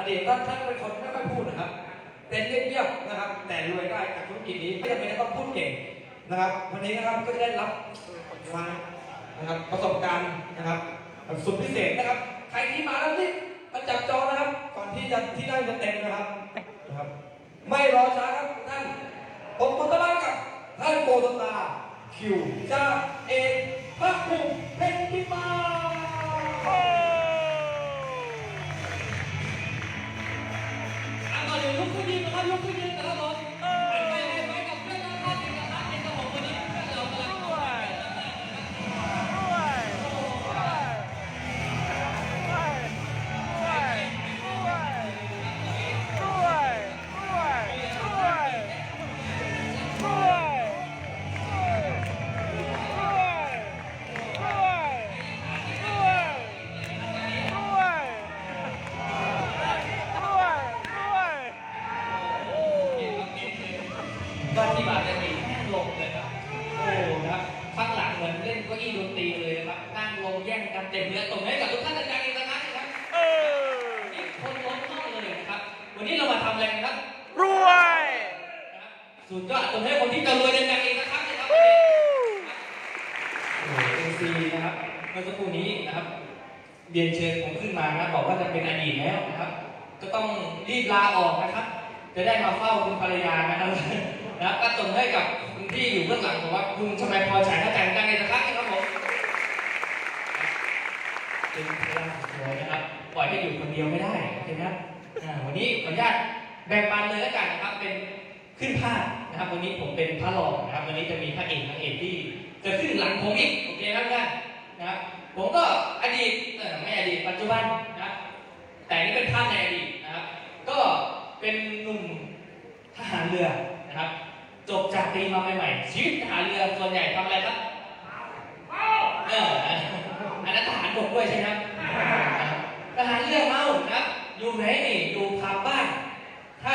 อดีตท่านท่านเป็นคนไม่ค่อยพูดนะครับ เป็นเงียบๆนะครับ แต่รวยได้จากธุรกิจนี้ไม่จำเป็นต้องพูดเก่งนะครับ วันนี้นะครับก็จะได้รับฟังนะครับประสบการณ์นะครับสุดพิเศษนะครับ ใครที่มาแล้วนี่มาจับจองนะครับ ก่อนที่จะที่ได้จะเต็มนะครับนะครับ ไม่รอช้าครับท่านผมคนตะบ้านกับท่านโกตตาคิวจ้าเอกพระภูมิเพ็ญพิมานะก่อนอื่นลุก ก็ที่บาดจะมีแห้งลงเลยครับ โอ้นะครับข้างหลังเหมือนเล่นเก้าอี้ดนตรีเลยนะครับ นั่งลงแย่งกันเต็มเนื้อตรงให้กับทุกท่านอาจารย์อีกนะครับนะครับนี่คนล้นห้องเลยนะครับ วันนี้เรามาทำอะไรกันครับนะครับสุดยอดตรงให้คนที่จะรวยในการเองนะครับนะครับโอ้โหเอ็นซีนะครับเมื่อสักครู่นี้นะครับ เรียนเชิญผมขึ้นมานะบอกว่าจะเป็นอดีตแล้วนะครับ ก็ต้องรีบลาออกนะครับ จะได้มาเฝ้าคุณภรรยานะครับ นะก็ส่งให้กับคุณที่อยู่เบื้องหลังผมว่าคุณชมัยพรฉายหน้าใจดังเลยนะครับนะครับผมเป็นภรรยาสวยนะครับ ปล่อยให้อยู่คนเดียวไม่ได้โอเคนะครับวันนี้ขออนุญาตแบ่งปันเลยแล้วกันนะครับ เป็นขึ้นภาพนะครับ วันนี้ผมเป็นพระรองนะครับ วันนี้จะมีพระเอกนางเอกที่จะขึ้นหลังผมอีกโอเคครับท่านนะครับ ผมก็อดีตไม่อดีตปัจจุบันนะแต่นี่เป็นภาพในอดีตนะครับ ก็เป็นหนุ่มทหารเรือนะครับ จบจากตีมาใหม่ๆชีวิตทหารเรือส่วนใหญ่ทำอะไรครับเอออันนั้นทหารบกด้วยใช่ไหมครับทหารเรือเมานะครับอยู่ไหนนี่อยู่ผับบ้าน ถ้า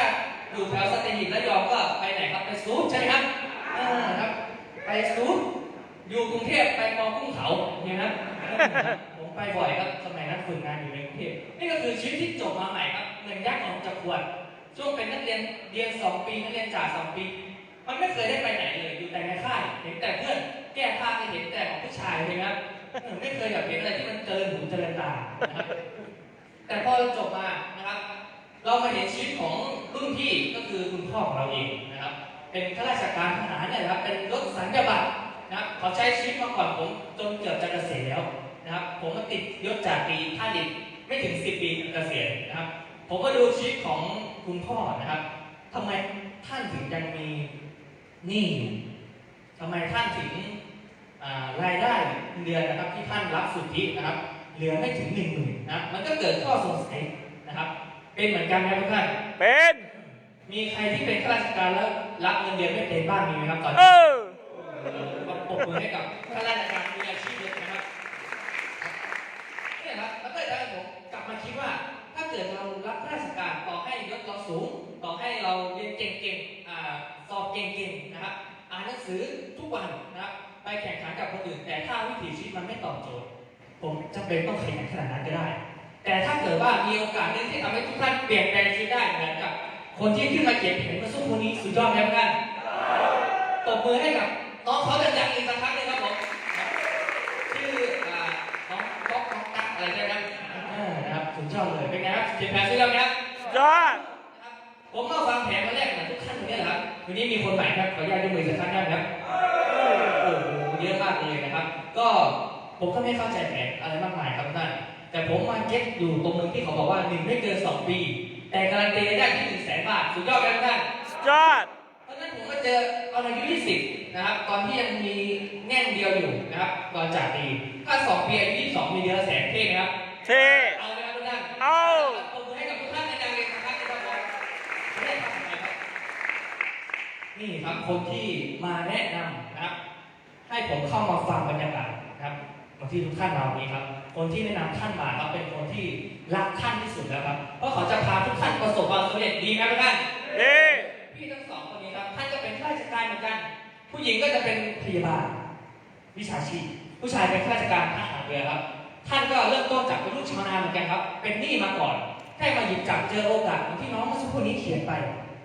อยู่แถวสตีหิบระยองก็ไปไหนครับไปซูดใช่ไหมครับเออครับ ไปซูดอยู่กรุงเทพไปมองกุ้งเขาเนี่ยครับผมไปบ่อยครับสมัยนั้นฝึกงานอยู่ในกรุงเทพนี่ก็คือชีวิตที่จบมาใหม่ครับเหมือนยักออกจากขวดช่วงเป็นนักเรียนเรียนสองปีนักเรียนจ่าสองปี มันไม่เคยได้ไปไหนเลยอยู่แต่ในค่าย เห็นแต่เพื่อนแก้ผ้าก็เห็นแต่ของผู้ชายเลยครับไม่เคยแบบเห็นอะไรที่มันเจริญหูเจริญตานะครับแต่พอจบมานะครับ เรามาเห็นชีวิตของรุ่นพี่ก็คือคุณพ่อของเราเองนะครับ เป็นข้าราชการทหารเนี่ยนะครับ เป็นรถสัญญาบัตรนะครับเขาใช้ชีวิตมาก่อนผมจนเกือบจะเกษียณแล้วนะครับ ผมมาติดยศจากปีท่าดิบไม่ถึง10ปีเกษียณนะครับ ผมก็ดูชีวิตของคุณพ่อนะครับทำไมท่านถึงยังมี นี้อยู่ทำไมท่านถึงอ่ารายได้เดือนนะครับที่ท่านรับสุทธินะครับเหลือไม่ถึงหนึ่งหมื่นนะครับมันก็เกิดข้อสงสัยนะครับ เป็นเหมือนกันไหมทุกท่านเป็นมีใครที่เป็นข้าราชการแล้วรับเงินเดือนไม่เต็มบ้างมีไหมครับตอนเอนี้อมาปรบมือให้กับข้าราชการมีอาชีพเลยนะครับเนี่ยครับแล้วก็ได้ผมกลับมาคิดว่า ถ้าเกิดเรารับข้าราชการต่อให้ยศเราสูง ต่อให้เราเรียนเก่งๆอ่า สอบเก่งๆนะครับ อ่านหนังสือทุกวันนะครับ ไปแข่งขันกับคนอื่น แต่ถ้าวิถีชีวิตมันไม่ตอบโจทย์ ผมจำเป็นต้องขยันขนาดนั้นก็ได้ แต่ถ้าเกิดว่ามีโอกาสหนึงที่ทำให้ทุกท่านเปลี่ยนแปลงชีวิตได้เหมือนกับ คนที่ขึ้นมาเขียนเพลงเมื่อสักครู่นี้สุดยอดแล้วกันตบมือให้กับน้องเขาดังๆอีกสักครั้งหนึงครับผมชื่ออ่าน้องก๊อกน้องตั๊กอะไรได้ไหมเออนะครับสุดยอดเลยเป็นไงครับเขียนแผนซื้อแล้วไหมครับ รงนี้แหละครับวันนี้มีคนใหม่ครับขออนุญาตยกมือสักครั้งได้ไหมครับโอ้โหเยอะมากเลยนะครับ ก็ผมก็ไม่เข้าใจแผนอะไรมากมายครับท่านแต่ผมมาเก็ตอยู่ตรงนึงที่เขาบอกว่าหนึ่งไม่เกินสองปี แต่การันตีได้ที่หนึ่งแสนบาทสุดยอดไหมครับท่านยอดเพราะฉะนั้นผมก็เจอตอนอายุ20นะครับ ตอนที่ยังมีแง่งเดียวอยู่นะครับตอนจากปีถ้าสองปีอายุ22มีเดือนละแสนเท่ไหมครับเท่เอาไหมครับทุกท่านเอา นี่ครับคนที่มาแนะนำนะครับ ให้ผมเข้ามาฟังบรรยากาศนะครับบางที่ทุกท่านมาวันนี้ครับ คนที่แนะนำท่านมาครับเป็นคนที่รักท่านที่สุดแล้วครับ เพราะเขาจะพาทุกท่านประสบความสำเร็จดีไหมทุกท่านเท่พี่ทั้งสองคนนี้ครับ ท่านก็เป็นข้าราชการเหมือนกัน ผู้หญิงก็จะเป็นพยาบาลวิชาชีพ ผู้ชายเป็นข้าราชการทหารเรือครับ ท่านก็เริ่มต้นจากเป็นลูกชาวนาเหมือนกันครับ เป็นหนี้มาก่อนแค่มาหยิบจับเจอโอกาสเหมือนที่น้องเมื่อสักครู่นี้เขียนไป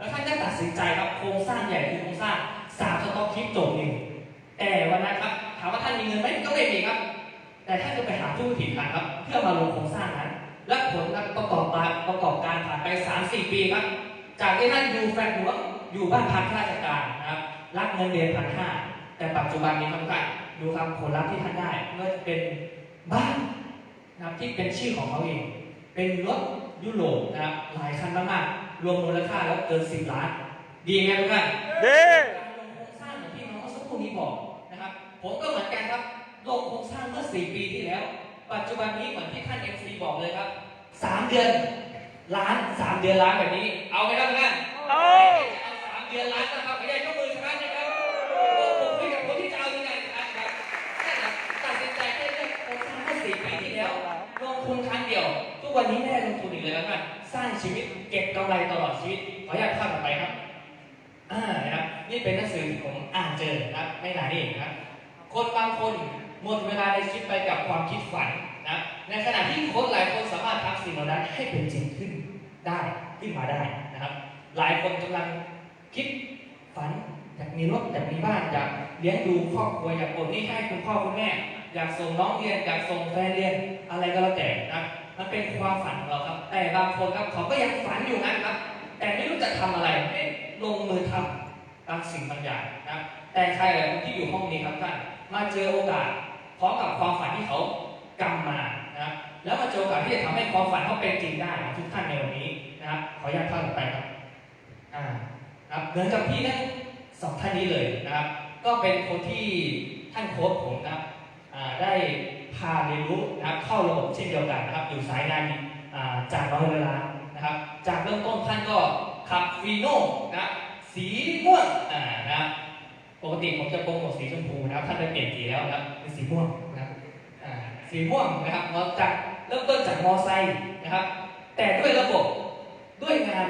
แล้วท่านก็ตัดสินใจครับโครงสร้างใหญ่คือโครงสร้างสามสต็อกคลิปจทย์หนึ่งแต่วันนั้นครับถามว่าท่านมีเงินไหมก็ไม่มีครับ แต่ท่านก็ไปหาผู้ผิดทางครับ เพื่อมาลงโครงสร้างนั้น และผลประกอบการประกอบการผ่านไป 3-4 ปีครับ จากที่ท่านอยู่แฟนหัวอยู่บ้านพักข้าราชการนะครับรับเงินเดือนพันห้าแต่ปัจจุบันนี้ท่านดูครับผลลัพธ์ที่ท่านได้ไม่ว่าจะเป็นบ้านนะครับที่เป็นชื่อของเขาเอง เป็นรถยุโรปนะครับหลายคันมากๆ รวมมูลค่าแล้วเกิน10ล้าน ดีไหมทุกท่านดีการลงโครงสร้างอย่างที่น้องเมื่อสักครู่นี้บอกนะครับ ผมก็เหมือนกันครับลงโครงสร้างเมื่อ4ปีที่แล้ว ปัจจุบันนี้เหมือนที่ท่านเอ็ซีบอกเลยครับ3เดือนล้าน3เดือนล้านแบบนี้ เอาไหมครับท่านเอาเอาสามเดือนล้านนะครับไม่ได้ยกมือชนะนะครับผมคุยกับคนที่จะเอายังไงนะครับนั่นแหละตัดสินใจแค่เรื่องโครงสร้างเมื่อ4ปีที่แล้วลงทุนครั้งเดีย วทุกวันนี้ไม่ได้ลงทุนอีกเลยแล้วกันสร้างชีวิตเก็บกำไรตลอดชีวิต ขออนุญาตข้ามต่อไปครับ อ่านะครับนี่เป็นหนังสือที่ผมอ่านเจอนะครับไม่นานนี่เองนะครับ คนบางคนหมดเวลาในชีวิตไปกับความคิดฝันนะในขณะที่คนหลายคนสามารถทำสิ่งเหล่านั้นให้เป็นจริงขึ้นได้ขึ้นมาได้นะครับ หลายคนกำลังคิดฝันอยากมีรถอยากมีบ้านอยากเลี้ยงดูครอบครัวอยากโอนหนี้ให้คุณพ่อคุณแม่อยากส่งน้องเรียนอยากส่งแฟนเรียนอะไรก็แล้วแต่นะ มันเป็นความฝันของเราครับ แต่บางคนครับเขาก็ยังฝันอยู่นะครับ แต่ไม่รู้จะทำอะไรไม่ลงมือทำบางสิ่งบางอย่างนะแต่ใครหลายคนที่อยู่ห้องนี้ครับท่านมาเจอโอกาสพร้อมกับความฝันที่เขากำมานะแล้วมาเจอโอกาสที่จะทำให้ความฝันเขาเป็นจริงได้ทุกท่านในวันนี้นะครับขออนุญาตท่านต่อไปครับอ่าครับเหมือนกับพี่ทั้งสองท่านนี้เลยนะครับ ก็เป็นคนที่ท่านโค้ชผมนะครับได้ พาเรียนรู้นะครับเข้าระบบเช่นเดียวกันนะครับ อยู่สายงานจากร้อยเวลานะครับ จากเริ่มต้นท่านก็ขับฟีโน่นะครับสีม่วงนะครับปกติผมจะโปรโมทสีชมพูนะครับท่านได้เปลี่ยนสีแล้วนะครับเป็นสีม่วงนะครับสีม่วงนะครับเราจากเริ่มต้นจากมอไซค์นะครับ แต่ด้วยระบบด้วยงาน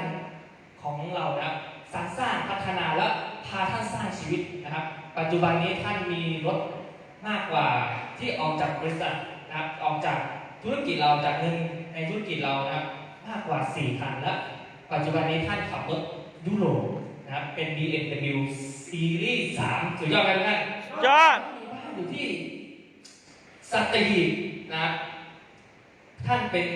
ของเรานะครับสรรสร้างพัฒนาและพาท่านสร้างชีวิตนะครับ ปัจจุบันนี้ท่านมีรถ มากกว่าที่ออกจากบริษัทนะครับออกจากธุรกิจเราจากเงินในธุรกิจเรานะครับมากกว่า 4 คันและปัจจุบันนี้ท่านขับรถยุโรปนะครับเป็น BMW Series 3สุดยอดไหมทุกท่านยอดมีบ้านอยู่ที่สัตหีบนะครับท่านเป็น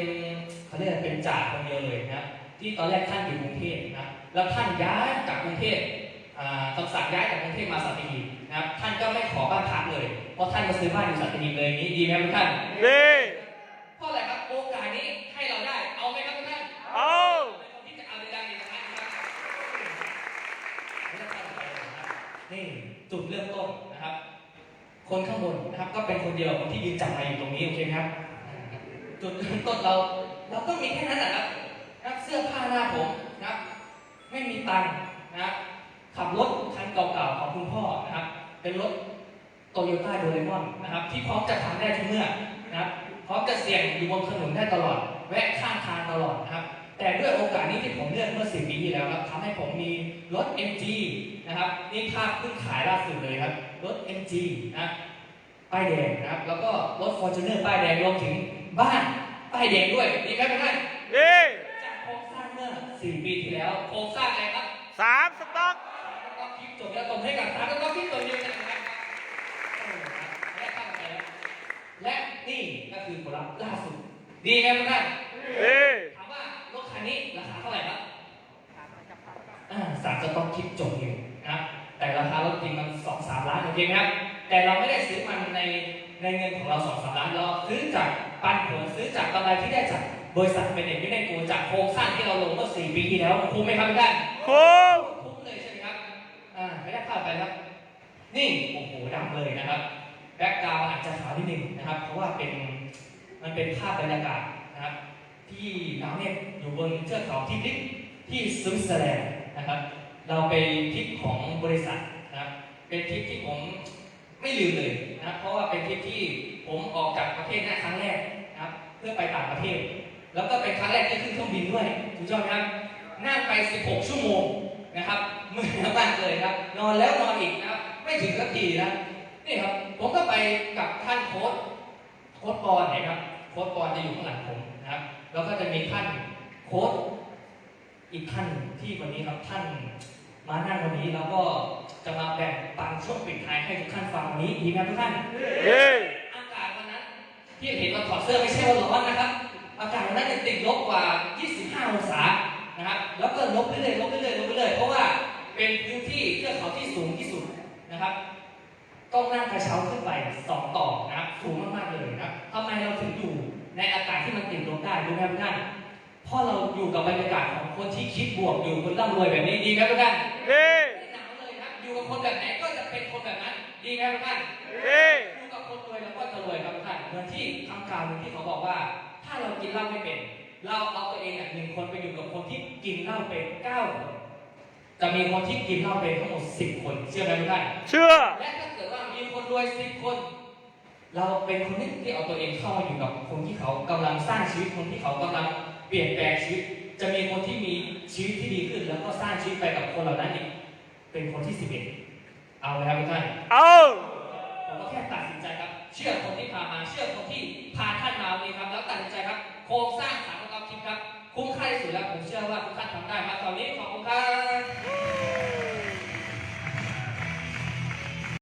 เขาเรียกอะไรเป็นจ่าคนเดียวเลยนะครับที่ตอนแรกท่านอยู่กรุงเทพนะครับแล้วท่านย้ายจากกรุงเทพอ่า คำสั่งย้ายจากกรุงเทพมาสัตหีบนะครับท่านก็ไม่ขอบ้านพักเลย เพราะท่านมาซื้อบ้านอยู่สัตหีบเลยนี้ดีไหมครับทุกท่านดีเพราะอะไรครับโอกาสนี้ให้เราได้เอาไหมครับทุกท่านเอาเป็นคนที่จะเอาในดังอีกครั้งนะครับนี่จุดเริ่มต้นนะครับ คนข้างบนนะครับ ก็เป็นคนเดียวกับคนที่ยืนจับไมาอยู่ตรงนี้โอเคไหมครับจุดเริ่มต้นเรา เราก็มีแค่นั้นแหละครับนะครับเสื้อผ้าหน้าผมนะครับ ไม่มีตังค์นะครับ ขับรถคันเก่าๆของคุณพ่อนะครับ เป็นรถโตโยต้าโดเรมอนนะครับ ที่พร้อมจะทำได้ทุกเมื่อนะครับพร้อมจะเสี่ยงอยู่บนถนนได้ตลอด แวะข้างทางตลอดนะครับ แต่ด้วยโอกาสนี้ที่ผมเลือกเมื่อสิปีที่แล้วครับทำให้ผมมีรถ MG นะครับนี่ภาพเพิ่งขายล่าสุดเลยครับ รถ MG นะป้ายแดงนะครับ แล้วก็รถ Fortuner ป้ายแดงรวมถึงบ้านป้ายแดงด้วยดีไหมเพื่อนดีจากโครงสร้างเมื่อ4ปีที่แล้วโครงสร้างอะไรครับสามสต็อก ก็คลิปจบแล้วตรงให้กับสามก็คลิปตัวเดียวกันนะครับเออครับและข้ามไปแล้วและนี่ก็คือผลลัพธ์ล่าสุด ดีไหมเพื่อนดีถามว่ารถคันนี้ราคาเท่าไหร่ครับอ่าสามสต็อกคลิปจบอยู่นะครับ แต่ราคารถจริงมันสองสามล้านโอเคไหมครับ แต่เราไม่ได้ซื้อมันในในเงินของเราสองสามล้านเราซื้อจากปันผลซื้อจากกำไรที่ได้จากบริษัทเป็นเอกไม่ได้กูจากโครงสร้างที่เราลงเมื่อสี่ปีที่แล้วคุ้มไหมครับทุกท่านคุ้ม คุ้มเลยใช่ไหมครับ อ่าไม่ได้ภาพไปครับ นี่โอ้โหดำเลยนะครับ แบ็กกราวอาจจะขาวนิดนึงนะครับ เพราะว่าเป็นมันเป็นภาพบรรยากาศนะครับ ที่เราเนี่ยอยู่บนเทือกเขาที่ทริปที่สวิตเซอร์แลนด์นะครับ เราไปทริปของบริษัทนะครับ เป็นทริปที่ผมไม่ลืมเลยนะครับ เพราะว่าเป็นทริปที่ผมออกจากประเทศหน้าครั้งแรกนะครับ เพื่อไปต่างประเทศ แล้วก็เป็นครั้งแรกที่ขึ้นเครื่องบินด้วยถูกต้องครับนั่งไป 16 ชั่วโมงนะครับ เมื่อยมากเลยครับ นอนแล้วนอนอีกนะครับ ไม่ถึงสักทีนะนี่ครับ ผมก็ไปกับท่านโค้ดโค้ดปอนนะครับ โค้ดปอนจะอยู่ข้างหลังผมนะครับ แล้วก็จะมีท่านโค้ชอีกท่านที่วันนี้ครับท่านมานั่งวันนี้แล้วก็จะมาแบ่งปันช่วงปิดท้ายให้ทุกท่านฟังวันนี้ดีไหมทุกท่านเย้อากาศวันนั้นที่เห็นว่าถอดเสื้อไม่ใช่ว่าร้อนนะครับ อากาศวันนั้นติดลบกว่า 25 องศานะครับ แล้วก็ลบเรื่อยๆลบเรื่อยๆลบเรื่อยๆเพราะว่าเป็นพื้น เทือกเขาที่สูงที่สุดนะครับ ต้องนั่งกระเช้าขึ้นไปสองต่อนะครับสูงมากๆเลยนะครับทำไมเราถึงอยู่ในอากาศที่มันติดลบได้รู้ไหมทุกท่านเพราะเราอยู่กับบรรยากาศของคนที่คิดบวกอยู่คนร่ำรวยแบบนี้ดีไหมทุกท่านเย้ไม่หนาวเลยครับอยู่กับคนแบบไหนก็จะเป็นคนแบบนั้น ดีไหมทุกท่านเย้อยู่กับคนรวยแล้วก็จะรวยครับทุกท่านเหมือนที่คำกล่าวหนึ่งที่เขาบอกว่า ถ้าเรากินเหล้าไม่เป็น เราเอาตัวเองหนึ่งคนไปอยู่กับคนที่กินเหล้าเป็นเก้าคน จะมีคนที่กินเหล้าเป็นทั้งหมดสิบคน เชื่อไหมทุกท่าน เชื่อ และถ้าเกิดว่ามีคนรวยสิบคน เราเป็นคนที่ที่เอาตัวเองเข้ามาอยู่กับคนที่เขากำลังสร้างชีวิตคนที่เขากำลังเปลี่ยนแปลงชีวิต จะมีคนที่มีชีวิตที่ดีขึ้น แล้วก็สร้างชีวิตไปกับคนเหล่านั้นอีกเป็นคนที่สิบเอ็ดเอาไหมครับทุกท่าน เอาผมก็แค่ตัดสินใจครับ เชื่อคนที่พามา เชื่อคนที่พาท่านมาวันนี้ครับ แล้วตัดสินใจครับ โครงสร้างสามประกอบคิดครับ คุ้มค่าที่สุดแล้วผมเชื่อว่าทุกท่านทำได้ครับตอนนี้ขอบคุณครับ